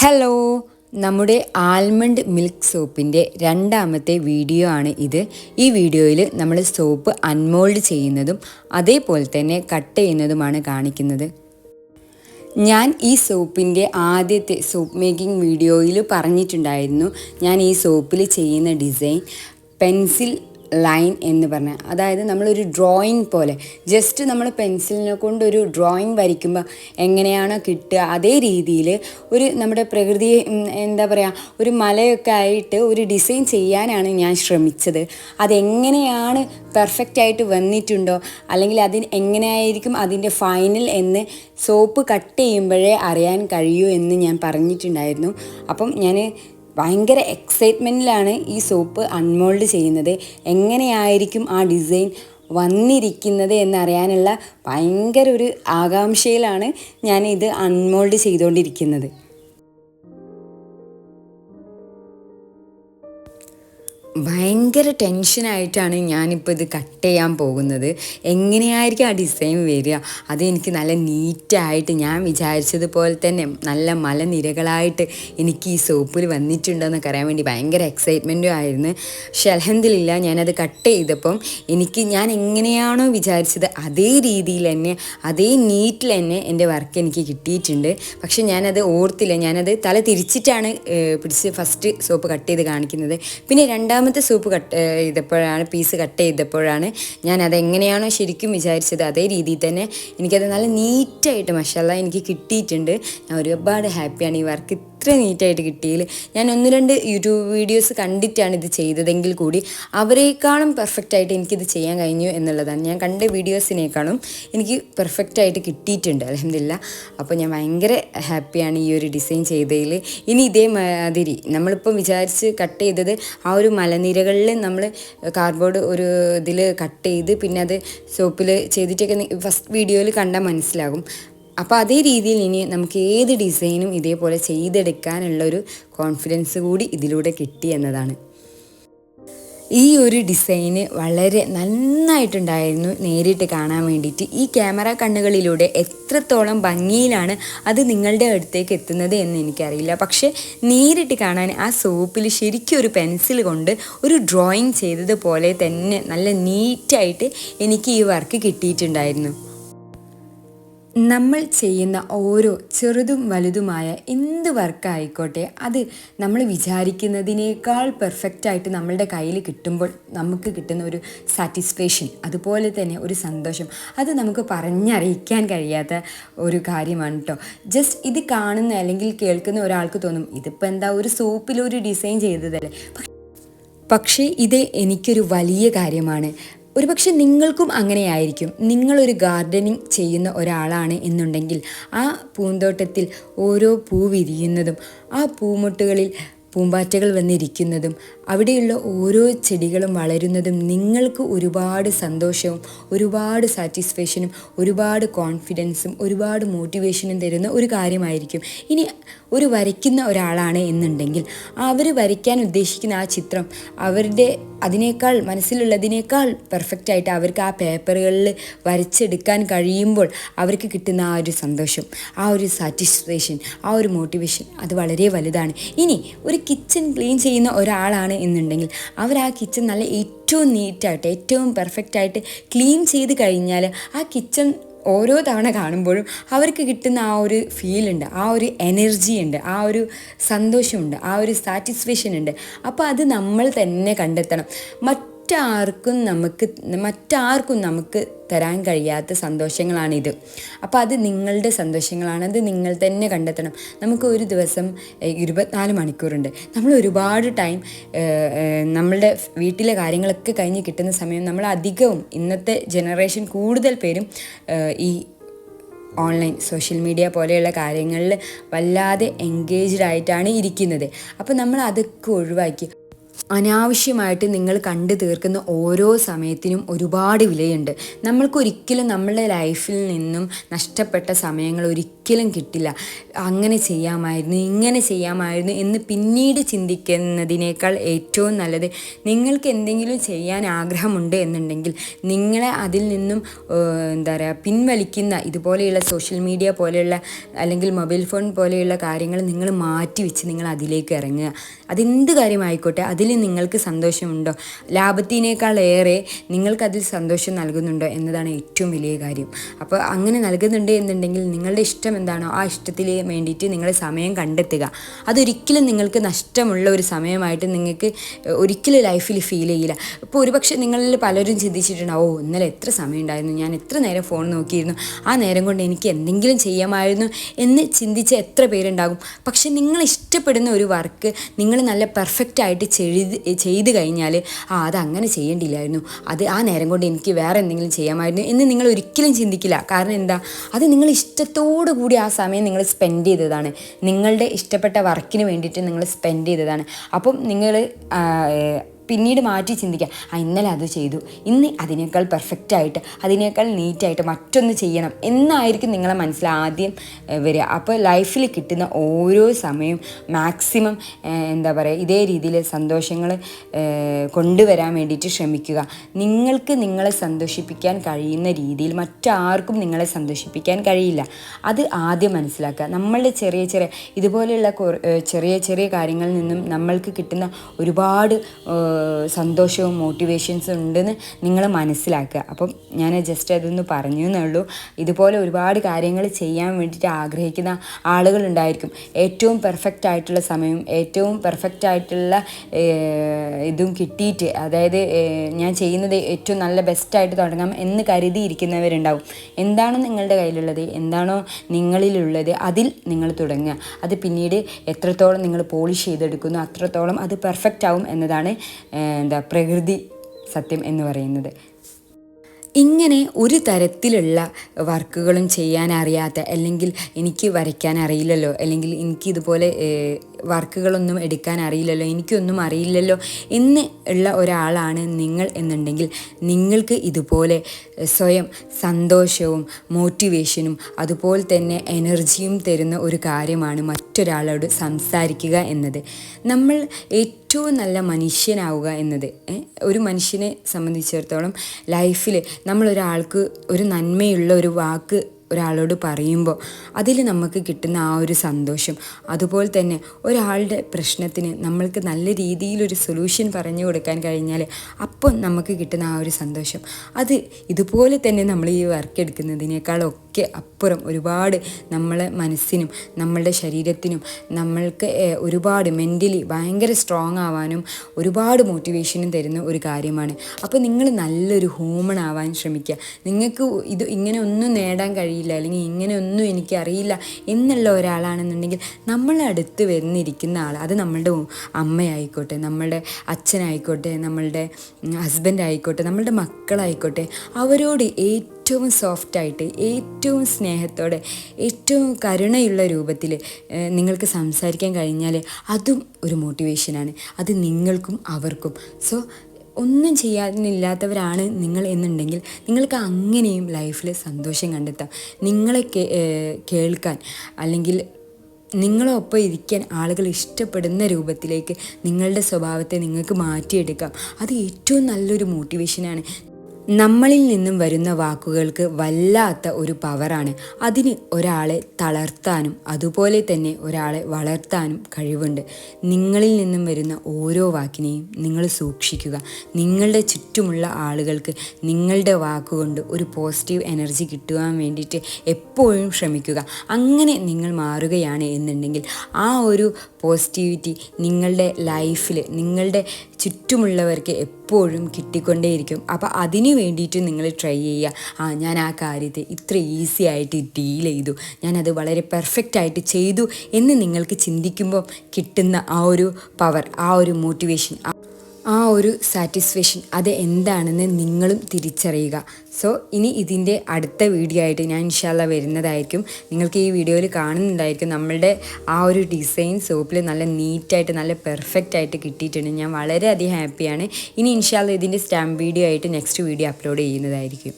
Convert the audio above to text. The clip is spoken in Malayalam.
ഹലോ നമ്മുടെ ആൽമണ്ട് മിൽക്ക് സോപ്പിന്റെ രണ്ടാമത്തെ വീഡിയോ ആണ് ഇത്. ഈ വീഡിയോയിൽ നമ്മൾ സോപ്പ് അൺമോൾഡ് ചെയ്യുന്നതും അതേപോലെ തന്നെ കട്ട് ചെയ്യുന്നതുമാണ് കാണിക്കുന്നത്. ഞാൻ ഈ സോപ്പിന്റെ ആദ്യത്തെ സോപ്പ് മേക്കിംഗ് വീഡിയോയിൽ പറഞ്ഞിട്ടുണ്ടായിരുന്നു. ഞാൻ ഈ സോപ്പിൽ ചെയ്യുന്ന ഡിസൈൻ പെൻസിൽ ലൈൻ എന്ന് പറഞ്ഞാൽ അതായത് നമ്മളൊരു ഡ്രോയിങ് പോലെ. ജസ്റ്റ് നമ്മൾ പെൻസിലിനെ കൊണ്ട് ഒരു ഡ്രോയിങ് വരയ്ക്കുമ്പോൾ എങ്ങനെയാണോ കിട്ടുക അതേ രീതിയിൽ ഒരു നമ്മുടെ പ്രകൃതിയെ എന്താ പറയുക ഒരു മലയൊക്കെ ആയിട്ട് ഒരു ഡിസൈൻ ചെയ്യാനാണ് ഞാൻ ശ്രമിച്ചത്. അതെങ്ങനെയാണ് പെർഫെക്റ്റ് ആയിട്ട് വന്നിട്ടുണ്ടോ അല്ലെങ്കിൽ അതിന് എങ്ങനെയായിരിക്കും അതിന്റെ ഫൈനൽ എന്ന് സോപ്പ് കട്ട് ചെയ്യുമ്പോഴേ അറിയാൻ കഴിയൂ എന്ന് ഞാൻ പറഞ്ഞിട്ടുണ്ടായിരുന്നു. അപ്പം ഞാൻ ഭയങ്കര എക്സൈറ്റ്മെന്റിലാണ് ഈ സോപ്പ് അൺമോൾഡ് ചെയ്യുന്നത്. എങ്ങനെയായിരിക്കും ആ ഡിസൈൻ വന്നിരിക്കുന്നത് എന്നറിയാനുള്ള ഭയങ്കര ഒരു ആകാംക്ഷയിലാണ് ഞാൻ ഇത് അൺമോൾഡ് ചെയ്തുകൊണ്ടിരിക്കുന്നത്. ഭയങ്കര ടെൻഷനായിട്ടാണ് ഞാനിപ്പോൾ ഇത് കട്ട് ചെയ്യാൻ പോകുന്നത്. എങ്ങനെയായിരിക്കും ആ ഡിസൈൻ വരിക? അതെനിക്ക് നല്ല നീറ്റായിട്ട് ഞാൻ വിചാരിച്ചതുപോലെ തന്നെ നല്ല മലനിരകളായിട്ട് എനിക്ക് ഈ സോപ്പിൽ വന്നിട്ടുണ്ടോയെന്നൊക്കെ അറിയാൻ വേണ്ടി ഭയങ്കര എക്സൈറ്റ്മെന്റും ആയിരുന്നു. പക്ഷെ അലഹന്തിലില്ല ഞാനത് കട്ട് ചെയ്തപ്പം എനിക്ക് ഞാൻ എങ്ങനെയാണോ വിചാരിച്ചത് അതേ രീതിയിൽ തന്നെ അതേ നീറ്റിൽ തന്നെ എന്റെ വർക്ക് എനിക്ക് കിട്ടിയിട്ടുണ്ട്. പക്ഷെ ഞാനത് ഓർത്തില്ല. ഞാനത് തല തിരിച്ചിട്ടാണ് പിടിച്ച് ഫസ്റ്റ് സോപ്പ് കട്ട് ചെയ്ത് കാണിക്കുന്നത്. പിന്നെ രണ്ടാമത്തെ സൂപ്പ് കട്ട് ചെയ്തപ്പോഴാണ് പീസ് കട്ട് ചെയ്തപ്പോഴാണ് ഞാൻ അതെങ്ങനെയാണോ ശരിക്കും വിചാരിച്ചത് അതേ രീതിയിൽ തന്നെ എനിക്കത് നല്ല നീറ്റായിട്ട് മഷാല എനിക്ക് കിട്ടിയിട്ടുണ്ട്. ഞാൻ ഒരുപാട് ഹാപ്പിയാണ് ഈ വർക്ക് ഇത്ര നീറ്റായിട്ട് കിട്ടിയതിൽ. ഞാൻ ഒന്ന് രണ്ട് യൂട്യൂബ് വീഡിയോസ് കണ്ടിട്ടാണ് ഇത് ചെയ്തതെങ്കിൽ കൂടി അവരെക്കാളും പെർഫെക്റ്റായിട്ട് എനിക്കിത് ചെയ്യാൻ കഴിഞ്ഞു എന്നുള്ളതാണ്. ഞാൻ കണ്ട വീഡിയോസിനേക്കാളും എനിക്ക് പെർഫെക്റ്റായിട്ട് കിട്ടിയിട്ടുണ്ട് അലഹമില്ല അപ്പോൾ ഞാൻ ഭയങ്കര ഹാപ്പിയാണ് ഈ ഒരു ഡിസൈൻ ചെയ്തതിൽ. ഇനി ഇതേമാതിരി നമ്മളിപ്പം വിചാരിച്ച് കട്ട് ചെയ്തത് ആ ഒരു മലനിരകളിൽ നമ്മൾ കാർഡ്ബോർഡ് ഒരു ഇതിൽ കട്ട് ചെയ്ത് പിന്നെ അത് സോപ്പിൽ ചെയ്തിട്ടൊക്കെ ഫസ്റ്റ് വീഡിയോയിൽ കണ്ടാൽ മനസ്സിലാകും. അപ്പോൾ അതേ രീതിയിൽ ഇനി നമുക്ക് ഏത് ഡിസൈനും ഇതേപോലെ ചെയ്തെടുക്കാനുള്ള ഒരു കോൺഫിഡൻസ് കൂടി ഇതിലൂടെ കിട്ടി എന്നതാണ്. ഈ ഒരു ഡിസൈന് വളരെ നന്നായിട്ടുണ്ടായിരുന്നു നേരിട്ട് കാണാൻ വേണ്ടിയിട്ട്. ഈ ക്യാമറ കണ്ണുകളിലൂടെ എത്രത്തോളം ഭംഗിയിലാണ് അത് നിങ്ങളുടെ അടുത്തേക്ക് എത്തുന്നത് എന്ന് എനിക്കറിയില്ല. പക്ഷേ നേരിട്ട് കാണാൻ ആ സോപ്പിൽ ശരിക്കും ഒരു പെൻസിൽ കൊണ്ട് ഒരു ഡ്രോയിങ് ചെയ്തതുപോലെ തന്നെ നല്ല നീറ്റായിട്ട് എനിക്ക് ഈ വർക്ക് കിട്ടിയിട്ടുണ്ടായിരുന്നു. നമ്മൾ ചെയ്യുന്ന ഓരോ ചെറുതും വലുതുമായ എന്ത് വർക്കായിക്കോട്ടെ അത് നമ്മൾ വിചാരിക്കുന്നതിനേക്കാൾ പെർഫെക്റ്റായിട്ട് നമ്മളുടെ കയ്യിൽ കിട്ടുമ്പോൾ നമുക്ക് കിട്ടുന്ന ഒരു സാറ്റിസ്ഫാക്ഷൻ അതുപോലെ തന്നെ ഒരു സന്തോഷം. അത് നമുക്ക് പറഞ്ഞറിയിക്കാൻ കഴിയാത്ത ഒരു കാര്യമാണ് കേട്ടോ ജസ്റ്റ് ഇത് കാണുന്ന അല്ലെങ്കിൽ കേൾക്കുന്ന ഒരാൾക്ക് തോന്നും ഇതിപ്പോൾ എന്താ ഒരു സോപ്പിലൊരു ഡിസൈൻ ചെയ്തതല്ലേ? പക്ഷേ ഇത് എനിക്കൊരു വലിയ കാര്യമാണ്. ഒരുപക്ഷെ നിങ്ങൾക്കും അങ്ങനെയായിരിക്കും. നിങ്ങളൊരു ഗാർഡനിങ് ചെയ്യുന്ന ഒരാളാണ് എന്നുണ്ടെങ്കിൽ ആ പൂന്തോട്ടത്തിൽ ഓരോ പൂ വിരിയുന്നതും ആ പൂമുട്ടുകളിൽ പൂമ്പാറ്റകൾ വന്നിരിക്കുന്നതും അവിടെയുള്ള ഓരോ ചെടികളും വളരുന്നതും നിങ്ങൾക്ക് ഒരുപാട് സന്തോഷവും ഒരുപാട് സാറ്റിസ്ഫാക്ഷനും ഒരുപാട് കോൺഫിഡൻസും ഒരുപാട് മോട്ടിവേഷനും തരുന്ന ഒരു കാര്യമായിരിക്കും. ഇനി ഒരു വരയ്ക്കുന്ന ഒരാളാണ് എന്നുണ്ടെങ്കിൽ അവർ വരയ്ക്കാൻ ഉദ്ദേശിക്കുന്ന ആ ചിത്രം അവരുടെ അതിനേക്കാൾ മനസ്സിലുള്ളതിനേക്കാൾ പെർഫെക്റ്റായിട്ട് അവർക്ക് ആ പേപ്പറുകളിൽ വരച്ചെടുക്കാൻ കഴിയുമ്പോൾ അവർക്ക് കിട്ടുന്ന ആ ഒരു സന്തോഷം ആ ഒരു സാറ്റിസ്ഫാക്ഷൻ ആ ഒരു മോട്ടിവേഷൻ അത് വളരെ വലുതാണ്. ഇനി ഒരു കിച്ചൺ ക്ലീൻ ചെയ്യുന്ന ഒരാളാണ് എന്നുണ്ടെങ്കിൽ അവർ ആ കിച്ചൺ നല്ല ഏറ്റവും നീറ്റായിട്ട് ഏറ്റവും പെർഫെക്റ്റ് ആയിട്ട് ക്ലീൻ ചെയ്ത് കഴിഞ്ഞാൽ ആ കിച്ചൺ ഓരോ തവണ കാണുമ്പോഴും അവർക്ക് കിട്ടുന്ന ആ ഒരു ഫീലുണ്ട് ആ ഒരു എനർജി ഉണ്ട് ആ ഒരു സന്തോഷമുണ്ട് ആ ഒരു സാറ്റിസ്ഫാക്ഷൻ ഉണ്ട്. അപ്പോൾ അത് നമ്മൾ തന്നെ കണ്ടെത്തണം. മറ്റാർക്കും നമുക്ക് മറ്റാർക്കും നമുക്ക് തരാൻ കഴിയാത്ത സന്തോഷങ്ങളാണിത്. അപ്പോൾ അത് നിങ്ങളുടെ സന്തോഷങ്ങളാണ്. അത് നിങ്ങൾ തന്നെ കണ്ടെത്തണം. നമുക്ക് ഒരു ദിവസം ഇരുപത്തിനാല് മണിക്കൂറുണ്ട്. നമ്മൾ ഒരുപാട് ടൈം നമ്മളുടെ വീട്ടിലെ കാര്യങ്ങളൊക്കെ കഴിഞ്ഞ് കിട്ടുന്ന സമയം നമ്മൾ അധികവും ഇന്നത്തെ ജനറേഷൻ കൂടുതൽ പേരും ഈ ഓൺലൈൻ സോഷ്യൽ മീഡിയ പോലെയുള്ള കാര്യങ്ങളിൽ വല്ലാതെ എൻഗേജ്ഡ് ആയിട്ടാണ് ഇരിക്കുന്നത്. അപ്പോൾ നമ്മൾ അതൊക്കെ ഒഴിവാക്കി. അനാവശ്യമായിട്ട് നിങ്ങൾ കണ്ടു തീർക്കുന്ന ഓരോ സമയത്തിനും ഒരുപാട് വിലയുണ്ട്. നമ്മൾക്കൊരിക്കലും നമ്മളുടെ ലൈഫിൽ നിന്നും നഷ്ടപ്പെട്ട സമയങ്ങൾ ഒരിക്കലും കിട്ടില്ല. അങ്ങനെ ചെയ്യാമായിരുന്നു ഇങ്ങനെ ചെയ്യാമായിരുന്നു എന്ന് പിന്നീട് ചിന്തിക്കുന്നതിനേക്കാൾ ഏറ്റവും നല്ലത് നിങ്ങൾക്ക് എന്തെങ്കിലും ചെയ്യാൻ ആഗ്രഹമുണ്ട് എന്നുണ്ടെങ്കിൽ നിങ്ങളെ അതിൽ നിന്നും എന്താ പറയുക പിൻവലിക്കുന്ന ഇതുപോലെയുള്ള സോഷ്യൽ മീഡിയ പോലെയുള്ള അല്ലെങ്കിൽ മൊബൈൽ ഫോൺ പോലെയുള്ള കാര്യങ്ങൾ നിങ്ങൾ മാറ്റി വെച്ച് നിങ്ങൾ അതിലേക്ക് ഇറങ്ങുക. അതെന്ത് കാര്യമായിക്കോട്ടെ അതിൽ നിങ്ങൾക്ക് സന്തോഷമുണ്ടോ? ലാഭത്തിനേക്കാളേറെ നിങ്ങൾക്കതിൽ സന്തോഷം നൽകുന്നുണ്ടോ എന്നതാണ് ഏറ്റവും വലിയ കാര്യം. അപ്പോൾ അങ്ങനെ നൽകുന്നുണ്ട് എന്നുണ്ടെങ്കിൽ നിങ്ങളുടെ ഇഷ്ടം എന്താണോ ആ ഇഷ്ടത്തിൽ വേണ്ടിയിട്ട് നിങ്ങൾ സമയം കണ്ടെത്തുക. അതൊരിക്കലും നിങ്ങൾക്ക് നഷ്ടമുള്ള ഒരു സമയമായിട്ട് നിങ്ങൾക്ക് ഒരിക്കലും ലൈഫിൽ ഫീൽ ചെയ്യില്ല. ഇപ്പോൾ ഒരുപക്ഷെ നിങ്ങളിൽ പലരും ചിന്തിച്ചിട്ടുണ്ടാവും ഓ ഇന്നലെ എത്ര സമയം ഉണ്ടായിരുന്നു ഞാൻ എത്ര നേരം ഫോൺ നോക്കിയിരുന്നു? ആ നേരം കൊണ്ട് എനിക്ക് എന്തെങ്കിലും ചെയ്യാമായിരുന്നു? എന്ന് ചിന്തിച്ച എത്ര പേരുണ്ടാകും. പക്ഷെ നിങ്ങൾ ഇഷ്ടപ്പെടുന്ന ഒരു വർക്ക് നിങ്ങൾ നല്ല പെർഫെക്റ്റ് ആയിട്ട് ചെയ്ത് ചെയ്ത് കഴിഞ്ഞാൽ ആ അത് അങ്ങനെ ചെയ്യേണ്ടില്ലായിരുന്നു. അത് ആ നേരം കൊണ്ട് എനിക്ക് വേറെ എന്തെങ്കിലും ചെയ്യാമായിരുന്നു എന്ന് നിങ്ങൾ ഒരിക്കലും ചിന്തിക്കില്ല. കാരണം എന്താ? അത് നിങ്ങൾ ഇഷ്ടത്തോടു കൂടി ആ സമയം നിങ്ങൾ സ്പെൻഡ് ചെയ്തതാണ്. നിങ്ങളുടെ ഇഷ്ടപ്പെട്ട വർക്കിന് വേണ്ടിയിട്ട് നിങ്ങൾ സ്പെൻഡ് ചെയ്തതാണ്. അപ്പം നിങ്ങൾ പിന്നീട് മാറ്റി ചിന്തിക്കുക ആ ഇന്നലെ അത് ചെയ്തു. ഇന്ന് അതിനേക്കാൾ പെർഫെക്റ്റായിട്ട് അതിനേക്കാൾ നീറ്റായിട്ട് മറ്റൊന്ന് ചെയ്യണം എന്നായിരിക്കും നിങ്ങളെ മനസ്സിൽ ആദ്യം വരിക. അപ്പോൾ ലൈഫിൽ കിട്ടുന്ന ഓരോ സമയവും മാക്സിമം എന്താ പറയുക ഇതേ രീതിയിൽ സന്തോഷങ്ങൾ കൊണ്ടുവരാൻ വേണ്ടിയിട്ട് ശ്രമിക്കുക. നിങ്ങൾക്ക് നിങ്ങളെ സന്തോഷിപ്പിക്കാൻ കഴിയുന്ന രീതിയിൽ മറ്റാർക്കും നിങ്ങളെ സന്തോഷിപ്പിക്കാൻ കഴിയില്ല. അത് ആദ്യം മനസ്സിലാക്കുക. നമ്മളുടെ ചെറിയ ചെറിയ ഇതുപോലെയുള്ള ചെറിയ ചെറിയ കാര്യങ്ങളിൽ നിന്നും നമ്മൾക്ക് കിട്ടുന്ന ഒരുപാട് സന്തോഷവും മോട്ടിവേഷൻസും ഉണ്ടെന്ന് നിങ്ങൾ മനസ്സിലാക്കുക. അപ്പം ഞാൻ ജസ്റ്റ് അതൊന്ന് പറഞ്ഞു എന്നേ ഉള്ളൂ ഇതുപോലെ ഒരുപാട് കാര്യങ്ങൾ ചെയ്യാൻ വേണ്ടിയിട്ട് ആഗ്രഹിക്കുന്ന ആളുകളുണ്ടായിരിക്കും. ഏറ്റവും പെർഫെക്റ്റ് ആയിട്ടുള്ള സമയം ഏറ്റവും പെർഫെക്റ്റ് ആയിട്ടുള്ള ഇതും കിട്ടിയിട്ട് അതായത് ഞാൻ ചെയ്യുന്നത് ഏറ്റവും നല്ല ബെസ്റ്റായിട്ട് തുടങ്ങാം എന്ന് കരുതിയിരിക്കുന്നവരുണ്ടാവും. എന്താണോ നിങ്ങളുടെ കയ്യിലുള്ളത് എന്താണോ നിങ്ങളിലുള്ളത് അതിൽ നിങ്ങൾ തുടങ്ങുക. അത് പിന്നീട് എത്രത്തോളം നിങ്ങൾ പോളിഷ് ചെയ്തെടുക്കുന്നു അത്രത്തോളം അത് പെർഫെക്റ്റ് ആവും എന്നതാണ് എന്താ പ്രകൃതി സത്യം എന്ന് പറയുന്നത്. ഇങ്ങനെ ഒരു തരത്തിലുള്ള വർക്കുകളും ചെയ്യാൻ അറിയാത്ത അല്ലെങ്കിൽ എനിക്ക് വരയ്ക്കാൻ അറിയില്ലല്ലോ അല്ലെങ്കിൽ എനിക്ക് ഇതുപോലെ വർക്കുകളൊന്നും എടുക്കാൻ അറിയില്ലല്ലോ എനിക്കൊന്നും അറിയില്ലല്ലോ എന്ന് ഉള്ള ഒരാളാണ് നിങ്ങൾ എന്നുണ്ടെങ്കിൽ നിങ്ങൾക്ക് ഇതുപോലെ സ്വയം സന്തോഷവും മോട്ടിവേഷനും അതുപോലെ തന്നെ എനർജിയും തരുന്ന ഒരു കാര്യമാണ് മറ്റൊരാളോട് സംസാരിക്കുക എന്നത്. നമ്മൾ ഏറ്റവും നല്ല മനുഷ്യനാവുക എന്നത് ഒരു മനുഷ്യനെ സംബന്ധിച്ചിടത്തോളം ലൈഫിൽ നമ്മളൊരാൾക്ക് ഒരു നന്മയുള്ള ഒരു വാക്ക് ഒരാളോട് പറയുമ്പോൾ അതിൽ നമുക്ക് കിട്ടുന്ന ആ ഒരു സന്തോഷം. അതുപോലെ തന്നെ ഒരാളുടെ പ്രശ്നത്തിന് നമ്മൾക്ക് നല്ല രീതിയിലൊരു സൊല്യൂഷൻ പറഞ്ഞു കൊടുക്കാൻ കഴിഞ്ഞാൽ അപ്പം നമുക്ക് കിട്ടുന്ന ആ ഒരു സന്തോഷം. അത് ഇതുപോലെ തന്നെ നമ്മൾ ഈ വർക്ക് എടുക്കുന്നതിനേക്കാളൊക്കെ അപ്പുറം ഒരുപാട് നമ്മളെ മനസ്സിനും നമ്മളുടെ ശരീരത്തിനും നമ്മൾക്ക് ഒരുപാട് മെന്റലി ഭയങ്കര സ്ട്രോങ് ആവാനും ഒരുപാട് മോട്ടിവേഷനും തരുന്ന ഒരു കാര്യമാണ്. അപ്പോൾ നിങ്ങൾ നല്ലൊരു ഹ്യൂമൺ ആവാൻ ശ്രമിക്കുക നിങ്ങൾക്ക് ഇത് ഇങ്ങനെ ഒന്നും നേടാൻ കഴിയും അറിയില്ല അല്ലെങ്കിൽ ഇങ്ങനെയൊന്നും എനിക്കറിയില്ല എന്നുള്ള ഒരാളാണെന്നുണ്ടെങ്കിൽ നമ്മളെ അടുത്ത് വന്നിരിക്കുന്ന ആൾ അത് നമ്മളുടെ അമ്മയായിക്കോട്ടെ നമ്മളുടെ അച്ഛനായിക്കോട്ടെ നമ്മളുടെ ഹസ്ബൻഡ് ആയിക്കോട്ടെ നമ്മളുടെ മക്കളായിക്കോട്ടെ അവരോട് ഏറ്റവും സോഫ്റ്റായിട്ട് ഏറ്റവും സ്നേഹത്തോടെ ഏറ്റവും കരുണയുള്ള രൂപത്തിൽ നിങ്ങൾക്ക് സംസാരിക്കാൻ കഴിഞ്ഞാൽ അതും ഒരു മോട്ടിവേഷനാണ്. അത് നിങ്ങൾക്കും അവർക്കും. സോ ഒന്നും ചെയ്യാനില്ലാത്തവരാണ് നിങ്ങൾ എന്നുണ്ടെങ്കിൽ നിങ്ങൾക്ക് അങ്ങനെയും ലൈഫിൽ സന്തോഷം കണ്ടെത്താം. നിങ്ങളെ കേൾക്കാൻ അല്ലെങ്കിൽ നിങ്ങളൊപ്പം ഇരിക്കാൻ ആളുകൾ ഇഷ്ടപ്പെടുന്ന രൂപത്തിലേക്ക് നിങ്ങളുടെ സ്വഭാവത്തെ നിങ്ങൾക്ക് മാറ്റിയെടുക്കാം. അത് ഏറ്റവും നല്ലൊരു മോട്ടിവേഷനാണ് നമ്മളിൽ നിന്നും വരുന്ന വാക്കുകൾക്ക് വല്ലാത്ത ഒരു പവറാണ്. അതിന് ഒരാളെ തളർത്താനും അതുപോലെ തന്നെ ഒരാളെ വളർത്താനും കഴിവുണ്ട്. നിങ്ങളിൽ നിന്നും വരുന്ന ഓരോ വാക്കിനെയും നിങ്ങൾ സൂക്ഷിക്കുക. നിങ്ങളുടെ ചുറ്റുമുള്ള ആളുകൾക്ക് നിങ്ങളുടെ വാക്കുകൊണ്ട് ഒരു പോസിറ്റീവ് എനർജി കിട്ടുവാൻ വേണ്ടിയിട്ട് എപ്പോഴും ശ്രമിക്കുക. അങ്ങനെ നിങ്ങൾ മാറുകയാണ് എന്നുണ്ടെങ്കിൽ ആ ഒരു പോസിറ്റിവിറ്റി നിങ്ങളുടെ ലൈഫിൽ നിങ്ങളുടെ ചുറ്റുമുള്ളവർക്ക് എപ്പോഴും കിട്ടിക്കൊണ്ടേയിരിക്കും. അപ്പോൾ അതിന് വേണ്ടിയിട്ട് നിങ്ങൾ ട്രൈ ചെയ്യുക. ആ ഞാൻ ആ കാര്യത്തെ ഇത്ര ഈസി ആയിട്ട് ഡീൽ ചെയ്തു. ഞാനത് വളരെ പെർഫെക്റ്റ് ആയിട്ട് ചെയ്തു എന്ന് നിങ്ങൾക്ക് ചിന്തിക്കുമ്പോൾ കിട്ടുന്ന ആ ഒരു പവർ ആ ഒരു മോട്ടിവേഷൻ ആ ഒരു സാറ്റിസ്ഫാക്ഷൻ അത് എന്താണെന്ന് നിങ്ങളും തിരിച്ചറിയുക. സോ ഇനി ഇതിന്റെ അടുത്ത വീഡിയോ ആയിട്ട് ഞാൻ ഇൻഷാല്ല വരുന്നതായിരിക്കും. നിങ്ങൾക്ക് ഈ വീഡിയോയിൽ കാണുന്നുണ്ടായിരിക്കും നമ്മളുടെ ആ ഒരു ഡിസൈൻ സോപ്പിൽ നല്ല നീറ്റായിട്ട് നല്ല പെർഫെക്റ്റ് ആയിട്ട് കിട്ടിയിട്ടുണ്ട്. ഞാൻ വളരെയധികം ഹാപ്പിയാണ് ഇനി ഇൻഷാല്ല ഇതിന്റെ സ്റ്റാമ്പ് വീഡിയോ ആയിട്ട് നെക്സ്റ്റ് വീഡിയോ അപ്ലോഡ് ചെയ്യുന്നതായിരിക്കും.